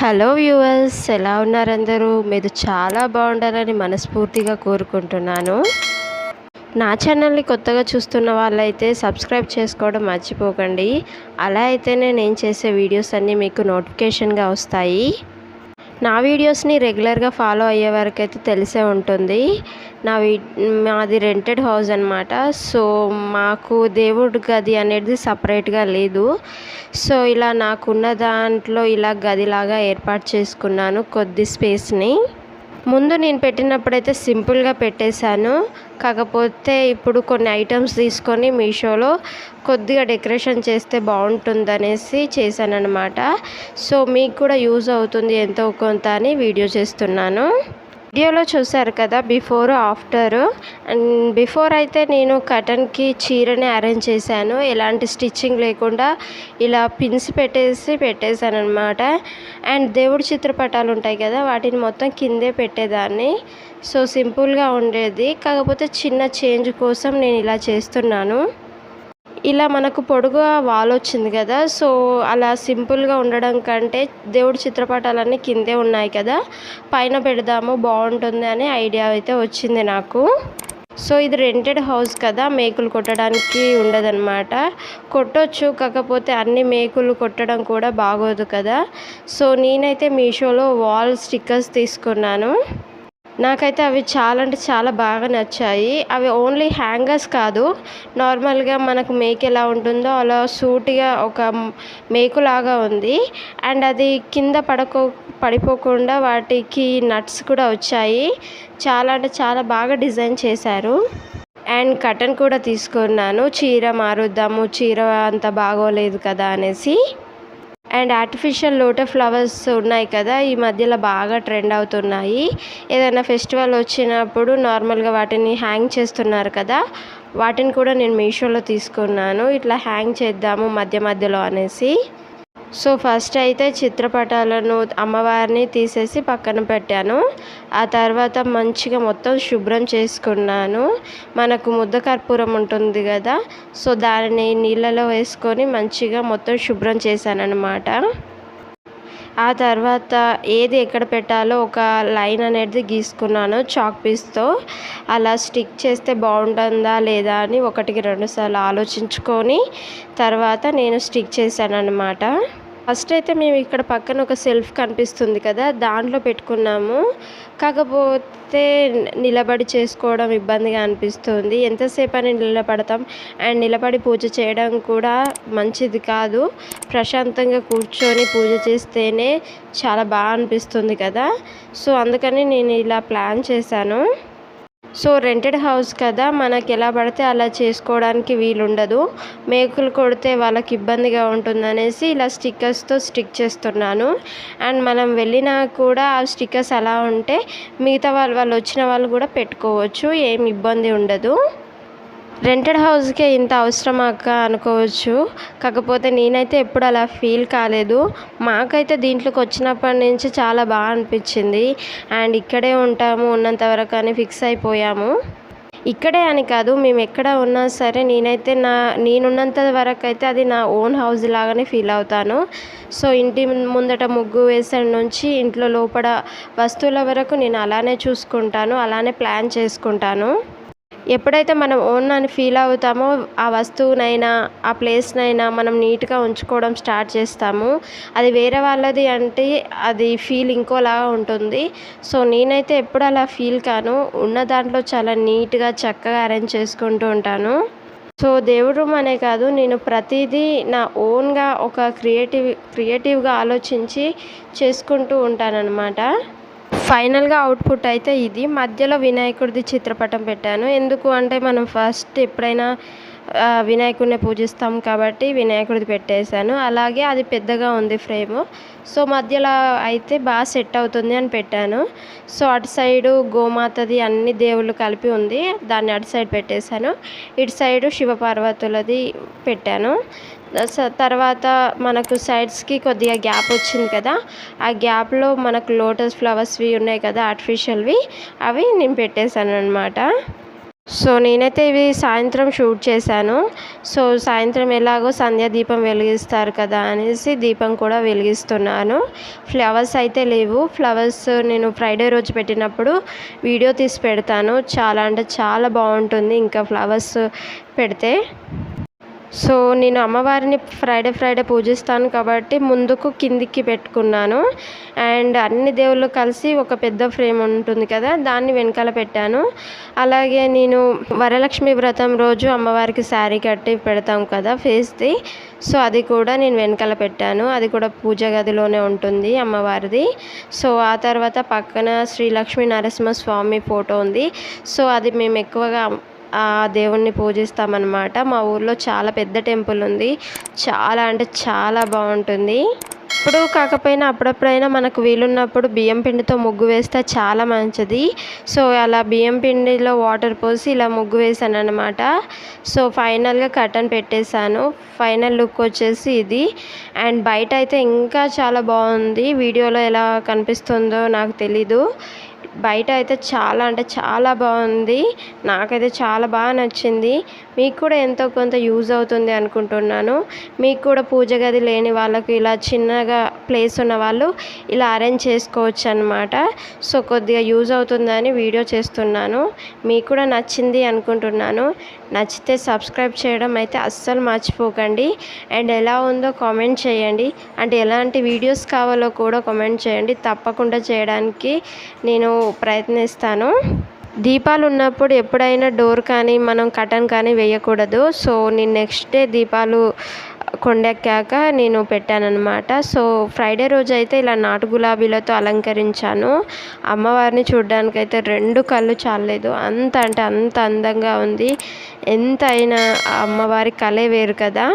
Hello viewers ఎలా ఉన్నారందరూ మీరు చాలా బాగుండాలని మనస్ఫూర్తిగా కోరుకుంటున్నాను. నా ఛానల్ని కొత్తగా చూస్తున్న వాళ్ళైతే సబ్స్క్రైబ్ చేసుకోవడం మర్చిపోకండి. అలా అయితేనే నేను చేసే వీడియోస్ అన్నీ మీకు నోటిఫికేషన్గా వస్తాయి. నా వీడియోస్ని రెగ్యులర్గా ఫాలో అయ్యే వరకు అయితే తెలిసే ఉంటుంది. నా వీ మాది రెంటెడ్ హౌస్ అనమాట సో మాకు దేవుడి గది అనేది సపరేట్గా లేదు. సో ఇలా నాకున్న దాంట్లో ఇలా గదిలాగా ఏర్పాటు చేసుకున్నాను కొద్ది స్పేస్ని. ముందు నేను పెట్టినప్పుడైతే సింపుల్గా పెట్టేశాను. కాకపోతే ఇప్పుడు కొన్ని ఐటమ్స్ తీసుకొని మీషోలో కొద్దిగా డెకరేషన్ చేస్తే బాగుంటుందనేసి చేశాను అనమాట సో మీకు కూడా యూజ్ అవుతుంది ఎంతో కొంత అని వీడియో చేస్తున్నాను. వీడియోలో చూసారు కదా బిఫోర్ ఆఫ్టర్. అండ్ బిఫోర్ అయితే నేను కటన్కి చీరని అరేంజ్ చేశాను. ఎలాంటి స్టిచ్చింగ్ లేకుండా ఇలా పిన్స్ పెట్టేసి పెట్టేశాను అనమాట అండ్ దేవుడి చిత్రపటాలు ఉంటాయి కదా వాటిని మొత్తం కిందే పెట్టేదాన్ని. సో సింపుల్గా ఉండేది. కాకపోతే చిన్న చేంజ్ కోసం నేను ఇలా చేస్తున్నాను. ఇలా మనకు పొడుగు వాల్ వచ్చింది కదా సో అలా సింపుల్గా ఉండడం కంటే దేవుడి చిత్రపటాలన్నీ కిందే ఉన్నాయి కదా పైన పెడదాము బాగుంటుంది అనే ఐడియా అయితే వచ్చింది నాకు. సో ఇది రెంటెడ్ హౌస్ కదా మేకులు కొట్టడానికి ఉండదన్నమాట. కొట్టొచ్చు కాకపోతే అన్ని మేకులు కొట్టడం కూడా బాగోదు కదా. సో నేనైతే మీషోలో వాల్ స్టిక్కర్స్ తీసుకున్నాను. నాకైతే అవి చాలా అంటే చాలా బాగా నచ్చాయి. అవి ఓన్లీ హ్యాంగర్స్ కాదు. నార్మల్గా మనకు మేక్ ఎలా ఉంటుందో అలా సూటిగా ఒక మేకులాగా ఉంది. అండ్ అది కింద పడకో పడిపోకుండా వాటికి నట్స్ కూడా వచ్చాయి. చాలా అంటే చాలా బాగా డిజైన్ చేశారు. అండ్ కటన్ కూడా తీసుకున్నాను. చీర మారుద్దాము చీర అంత బాగోలేదు కదా అనేసి. అండ్ ఆర్టిఫిషియల్ లోటో ఫ్లవర్స్ ఉన్నాయి కదా ఈ మధ్యలో బాగా ట్రెండ్ అవుతున్నాయి. ఏదైనా ఫెస్టివల్ వచ్చినప్పుడు నార్మల్గా వాటిని హ్యాంగ్ చేస్తున్నారు కదా వాటిని కూడా నేను మీషోలో తీసుకున్నాను. ఇట్లా హ్యాంగ్ చేద్దాము మధ్య మధ్యలో అనేసి. సో ఫస్ట్ అయితే చిత్రపటాలను అమ్మవారిని తీసేసి పక్కన పెట్టాను. ఆ తర్వాత మంచిగా మొత్తం శుభ్రం చేసుకున్నాను. మనకు ముద్ద కర్పూరం ఉంటుంది కదా సో దానిని నీళ్ళలో వేసుకొని మంచిగా మొత్తం శుభ్రం చేశాను అనమాట ఆ తర్వాత ఏది ఎక్కడ పెట్టాలో ఒక లైన్ అనేది గీసుకున్నాను చాక్ పీస్తో. అలా స్టిక్ చేస్తే బాగుంటుందా లేదా అని ఒకటికి రెండుసార్లు ఆలోచించుకొని తర్వాత నేను స్టిక్ చేశాను అనమాట ఫస్ట్ అయితే మేము ఇక్కడ పక్కన ఒక సెల్ఫ్ కనిపిస్తుంది కదా దాంట్లో పెట్టుకున్నాము. కాకపోతే నిలబడి చేసుకోవడం ఇబ్బందిగా అనిపిస్తుంది. ఎంతసేపు అని నిలబడతాం అండ్ నిలబడి పూజ చేయడం కూడా మంచిది కాదు. ప్రశాంతంగా కూర్చొని పూజ చేస్తేనే చాలా బాగా అనిపిస్తుంది కదా. సో అందుకని నేను ఇలా ప్లాన్ చేశాను. సో రెంటెడ్ హౌస్ కదా మనకి ఎలా పడితే అలా చేసుకోవడానికి వీలుండదు. మేకులు కొడితే వాళ్ళకి ఇబ్బందిగా ఉంటుందనేసి ఇలా స్టిక్కర్స్తో స్టిక్ చేస్తున్నాను. అండ్ మనం వెళ్ళినా కూడా ఆ స్టిక్కర్స్ అలా ఉంటే మిగతా వాళ్ళు వాళ్ళు వచ్చిన వాళ్ళు కూడా పెట్టుకోవచ్చు ఏమి ఇబ్బంది ఉండదు. రెంటెడ్ హౌస్కే ఇంత అవసరమా అక్క అనుకోవచ్చు. కాకపోతే నేనైతే ఎప్పుడు అలా ఫీల్ కాలేదు. మాకైతే దీంట్లోకి వచ్చినప్పటి నుంచి చాలా బాగా అనిపించింది. అండ్ ఇక్కడే ఉంటాము ఉన్నంత వరకు అని ఫిక్స్ అయిపోయాము. ఇక్కడే అని కాదు మేము ఎక్కడ ఉన్నా సరే నేనైతే నా నేనున్నంత వరకు అయితే అది నా ఓన్ హౌస్ లాగానే ఫీల్ అవుతాను. సో ఇంటి ముందట ముగ్గు వేసే నుంచి ఇంట్లో లోపల వస్తువుల వరకు నేను అలానే చూసుకుంటాను అలానే ప్లాన్ చేసుకుంటాను. ఎప్పుడైతే మనం ఓన్ అని ఫీల్ అవుతామో ఆ వస్తువునైనా ఆ ప్లేస్నైనా మనం నీట్గా ఉంచుకోవడం స్టార్ట్ చేస్తాము. అది వేరే వాళ్ళది అంటే అది ఫీల్ ఇంకోలాగా ఉంటుంది. సో నేనైతే ఎప్పుడు అలా ఫీల్ కాను. ఉన్న దాంట్లో చాలా నీట్గా చక్కగా అరేంజ్ చేసుకుంటూ ఉంటాను. సో దేవుడు రూమ్ అనే కాదు నేను ప్రతిదీ నా ఓన్గా ఒక క్రియేటివ్ క్రియేటివ్గా ఆలోచించి చేసుకుంటూ ఉంటానన్నమాట. ఫైనల్గా అవుట్పుట్ అయితే ఇది. మధ్యలో వినాయకుడిది చిత్రపటం పెట్టాను. ఎందుకు అంటే మనం ఫస్ట్ ఎప్పుడైనా వినాయకుడిని పూజిస్తాం కాబట్టి వినాయకుడిది పెట్టేశాను. అలాగే అది పెద్దగా ఉంది ఫ్రేమ్. సో మధ్యలో అయితే బాగా సెట్ అవుతుంది అని పెట్టాను. సో అటు సైడు గోమాతది అన్ని దేవుళ్ళు కలిపి ఉంది. దాన్ని అటు సైడ్ పెట్టేశాను. ఇటు సైడు శివపార్వతులది పెట్టాను. తర్వాత మనకు సైడ్స్కి కొద్దిగా గ్యాప్ వచ్చింది కదా ఆ గ్యాప్లో మనకు లోటస్ ఫ్లవర్స్వి ఉన్నాయి కదా ఆర్టిఫిషియల్వి అవి నేను పెట్టేశాను అనమాట సో నేనైతే ఇవి సాయంత్రం షూట్ చేశాను. సో సాయంత్రం ఎలాగో సంధ్య దీపం వెలిగిస్తారు కదా అనేసి దీపం కూడా వెలిగిస్తున్నాను. ఫ్లవర్స్ అయితే లేవు. ఫ్లవర్స్ నేను ఫ్రైడే రోజు పెట్టినప్పుడు వీడియో తీసి పెడతాను. చాలా అంటే చాలా బాగుంటుంది ఇంకా ఫ్లవర్స్ పెడితే. సో నేను అమ్మవారిని ఫ్రైడే ఫ్రైడే పూజిస్తాను కాబట్టి ముందుకు కిందికి పెట్టుకున్నాను. అండ్ అన్ని దేవుళ్ళు కలిసి ఒక పెద్ద ఫ్రేమ్ ఉంటుంది కదా దాన్ని వెనకాల పెట్టాను. అలాగే నేను వరలక్ష్మి వ్రతం రోజు అమ్మవారికి శారీ కట్టి పెడతాం కదా ఫేస్ది సో అది కూడా నేను వెనకాల పెట్టాను. అది కూడా పూజ గదిలోనే ఉంటుంది అమ్మవారిది. సో ఆ తర్వాత పక్కన శ్రీ లక్ష్మీ నరసింహస్వామి ఫోటో ఉంది. సో అది మేము ఎక్కువగా ఆ దేవుణ్ణి పూజిస్తామన్నమాట. మా ఊర్లో చాలా పెద్ద టెంపుల్ ఉంది. చాలా అంటే చాలా బాగుంటుంది. ఇప్పుడు కాకపోయినా అప్పుడప్పుడైనా మనకు వీలున్నప్పుడు బియ్యం పిండితో ముగ్గు వేస్తే చాలా మంచిది. సో అలా బియ్యం పిండిలో వాటర్ పోసి ఇలా ముగ్గు వేసాను అనమాట సో ఫైనల్గా కటన్ పెట్టేశాను. ఫైనల్ లుక్ వచ్చేసి ఇది. అండ్ బయట అయితే ఇంకా చాలా బాగుంది. వీడియోలో ఎలా కనిపిస్తుందో నాకు తెలీదు. బయట అయితే చాలా అంటే చాలా బాగుంది. నాకైతే చాలా బాగా నచ్చింది. మీకు కూడా ఎంతో కొంత యూజ్ అవుతుంది అనుకుంటున్నాను. మీకు కూడా పూజ గది లేని వాళ్ళకు ఇలా చిన్నగా ప్లేస్ ఉన్న వాళ్ళు ఇలా అరేంజ్ చేసుకోవచ్చు అనమాట సో కొద్దిగా యూజ్ అవుతుందని వీడియో చేస్తున్నాను. మీకు కూడా నచ్చింది అనుకుంటున్నాను. నచ్చితే సబ్స్క్రైబ్ చేయడం అయితే అస్సలు మర్చిపోకండి. అండ్ ఎలా ఉందో కామెంట్ చేయండి. అంటే ఎలాంటి వీడియోస్ కావాలో కూడా కామెంట్ చేయండి. తప్పకుండా చేయడానికి నేను ప్రయత్నిస్తాను. దీపాలు ఉన్నప్పుడు ఎప్పుడైనా డోర్ కానీ మనం కటన్ కానీ వేయకూడదు. సో నేను నెక్స్ట్ డే దీపాలు కొండెక్కాక నేను పెట్టానన్నమాట. సో ఫ్రైడే రోజు అయితే ఇలా నాటు గులాబీలతో అలంకరించాను. అమ్మవారిని చూడడానికైతే రెండు కళ్ళు చాలలేదు. అంత అంటే అంత అందంగా ఉంది. ఎంత అయినా అమ్మవారి కళే వేరు కదా.